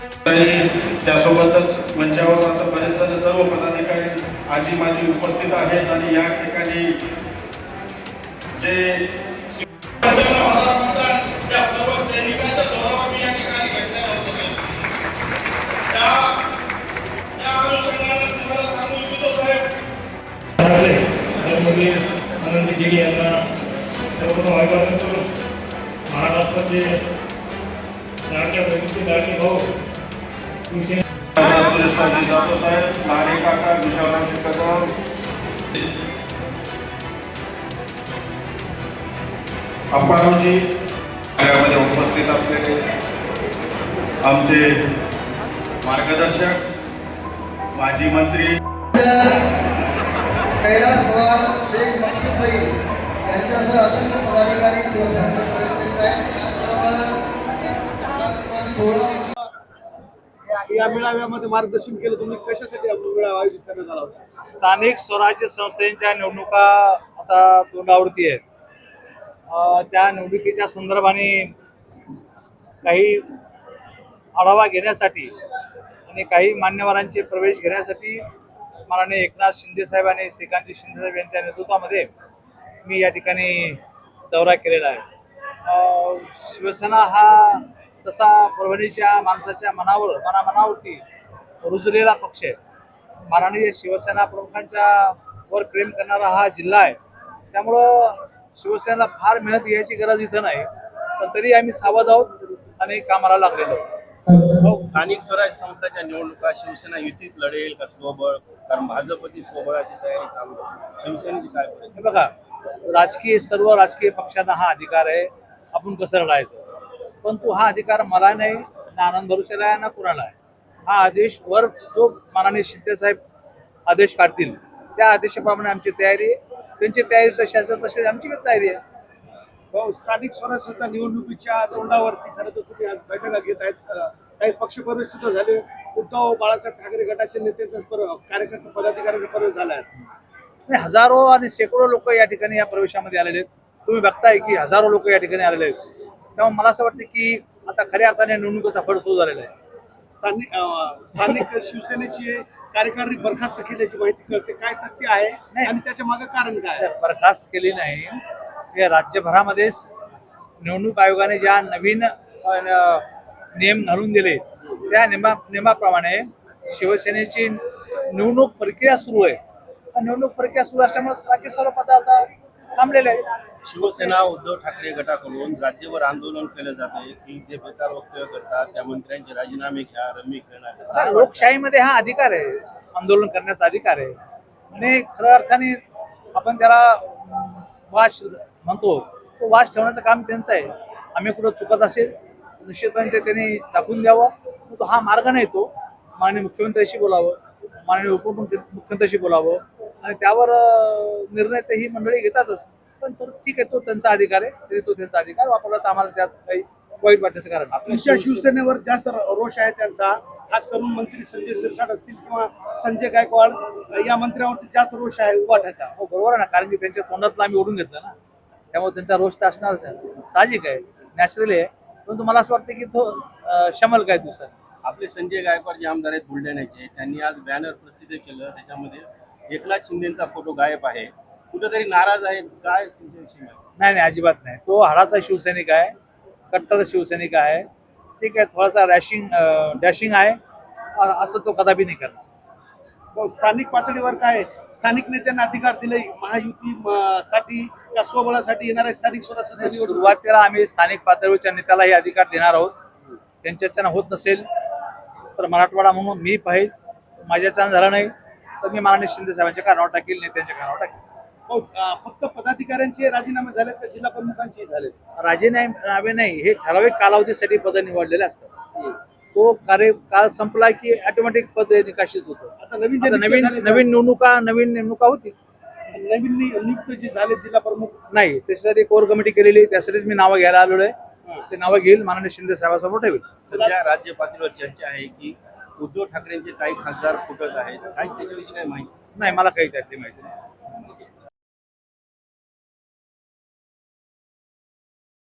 आणि त्यासोबतच मंचावर आता बरेच जण सर्व पदाधिकारी आजी माझी उपस्थित आहेत आणि या ठिकाणी जे म्हणजे आनंदजी यांना सर्वप्रथम अभिवादन करून महाराष्ट्राचे लाडक्या बहिणीचे लाडके भाऊ शिवसेना सुरेशरावजी काका विशालरावजी कदम अप्पारावजी कार्यामध्ये उपस्थित असलेले आमचे मार्गदर्शक माजी मंत्री. कैलास पवार शेख मकसूद भाई यांच्यासह असंख्य पदाधिकारी शिवसेना या मेळाव्यामध्ये मार्गदर्शन केलं तुम्ही कशासाठी मेळावा आयोजित करण्यात आला होता? स्थानिक स्वराज्य संस्थेच्या निवडणुका आता तोंडावरती आहेत. त्या निवडणुकीच्या संदर्भाने काही आढावा घेण्यासाठी आणि काही मान्यवरांचे प्रवेश घेण्यासाठी माननीय एकनाथ शिंदेसाहेब आणि श्रीकांत शिंदेसाहेब यांच्या नेतृत्वामध्ये मी या ठिकाणी दौरा केलेला आहे. शिवसेना हा तसा परभणीच्या माणसाच्या मनावर मनामनावरती रुजलेला पक्ष आहे. माननीय शिवसेना प्रमुखांच्या वर प्रेम करणारा हा जिल्हा आहे. त्यामुळं शिवसेनेला फार मेहनत घ्यायची गरज इथं नाही. पण तरी आम्ही सावध आहोत आणि कामाला लागलेलो आहोत. स्थानिक स्वराज्य संस्थाच्या निवडणुका शिवसेना युतीत लढेल का स्वबळ? कारण भाजपची स्वबळाची तयारी चालू आहे. शिवसेनेची काय हे बघा राजकीय सर्व राजकीय पक्षांना हा अधिकार आहे. आपण कसं लढायचं परंतु हा अधिकार मला नाही ना आनंद भरुसेला आहे ना कुणाला आहे. हा आदेश वर जो माननीय शिंदेसाहेब आदेश काढतील त्या आदेशाप्रमाणे आमची तयारी आहे. त्यांची तयारी तशी असेल तशी आमची पण तयारी आहे. स्थानिक स्वराज्य संस्था निवडणुकीच्या तोंडावरती खरं तर तुम्ही आज बैठका घेत आहेत. काही पक्षप्रवेश सुद्धा झाले. उद्धव बाळासाहेब ठाकरे गटाचे नेत्यांचा कार्यकर्ते पदाधिकाऱ्यांचा प्रवेश झाला आहे. हजारो आणि शेकडो लोक या ठिकाणी या प्रवेशामध्ये आलेले आहेत. तुम्ही बघताय की हजारो लोक या ठिकाणी आलेले आहेत. त्यामुळे मला असं वाटतं की आता खऱ्या अर्थाने निवडणुकीचा फळ सुरू झालेला आहे. स्थानिक अं, स्थानिक शिवसेनेची कार्यकारिणी बरखास्त केल्याची माहिती कळते. काय तथ्य आहे. नाही. आणि त्याच्यामागे कारण काय आहे? बरखास्त केली नाही. हे राज्यभरामध्येच निवडणूक आयोगाने ज्या नवीन अ, न- नियम घालून दिले त्या नियमा नियमाप्रमाणे शिवसेनेची निवडणूक प्रक्रिया सुरू आहे. निवडणूक प्रक्रिया सुरू असल्यामुळे बाकी सर्व पदार्थ थांबलेले शिवसेना उद्धव ठाकरे गटाकडून राज्यभर आंदोलन केलं जाते. की जे बेकार वक्तव्य करतात त्या मंत्र्यांचे राजीनामे घ्या रमी खेळणार लोकशाहीमध्ये हा अधिकार आहे. आंदोलन करण्याचा अधिकार आहे. आणि खऱ्या अर्थाने आपण त्याला वाच म्हणतो. तो वाच ठेवण्याचं काम त्यांचं आहे. आम्ही कुठं चुकत असेल निश्चितपणे ते त्यांनी दाखवून द्यावं. तो हा मार्ग नाही तो. माननीय मुख्यमंत्र्यांशी बोलावं. माननीय उपमुख्यमंत्र्यांशी बोलावं. आणि त्यावर निर्णय ते ही मंडळी घेतातच. पण तो ठीक आहे तो त्यांचा अधिकार आहे. तरी तो त्यांचा अधिकार वापरला तर आम्हाला त्यात काही वाईट वाटण्याचं कारण नाही. तुमच्या शिवसेनेवर जास्त रोष आहे त्यांचा. खास करून मंत्री संजय शिरसाट असतील किंवा संजय गायकवाड या मंत्र्यावरती जास्त रोष आहे उभाठाचा हो बरोबर आहे ना. कारण की त्यांच्या तोंडातलं आम्ही ओढून घेतलं ना. त्यामुळे त्यांचा रोष तर असणारच आहे. साहजिक आहे. नॅचरली आहे. परंतु मला असं वाटतं की तो शमल काय दुसरा? आपले संजय गायकवाड जे आमदार आहेत बुलढाण्याचे त्यांनी आज बॅनर प्रसिद्ध केलं. त्याच्यामध्ये एकनाथ शिंदेचा फोटो गायब आहे. कुठेतरी नाराज आहेत. काय तुमच्याविषयी? नाही नाही अजिबात नाही. तो हाडाचा शिवसैनिक आहे कट्टर शिवसैनिक आहे. ठीक आहे थोडासा रॅशिंग डॅशिंग आहे. असं तो कदापि नाही करणार. स्थानिक पातळीवर काय स्थानिक नेत्यांना अधिकार दिले महायुती साठी का स्वबळासाठी येणाऱ्या स्थानिक स्वराज्य सुरुवातीला आम्ही स्थानिक पातळीवरच्या नेत्याला हे अधिकार देणार आहोत. त्यांच्याच्यानं होत नसेल तर मराठवाडा म्हणून मी पाहिजे माझ्याच्यानं झालं नाही. तर मी माननीय शिंदे साहेबांच्या कानावर टाकील नेत्यांच्या कानावर टाकील. अ, फक्त पदाधिकाऱ्यांचे राजीनामे झालेत का जिल्हा प्रमुखांचे झालेत? राजीनामे नाही हे ठराविक कालावधीसाठी पद निवडलेले असतात. तो कार्यकाळ संपला की ऑटोमॅटिक पद निकाशित होतं. आता नवीन जे आता नियुक्त नवीन झाले- नवीन निवडणुका नवीन नेमणुका होती. नवीन नि- नियुक्त जे झाले जिल्हा प्रमुख नाही त्याच्यासाठी कोर कमिटी केलेली आहे, त्यासाठीच मी नावं घ्यायला आलेलो आहे ते नावं घेईल माननीय शिंदे साहेबांसमोर ठेवेल. सध्या राज्य पातळीवर चर्चा आहे की उद्धव ठाकरेंचे काही खासदार फुटत आहेत काही त्याच्याविषयी काही माहिती? नाही मला काही त्यातली माहिती नाही.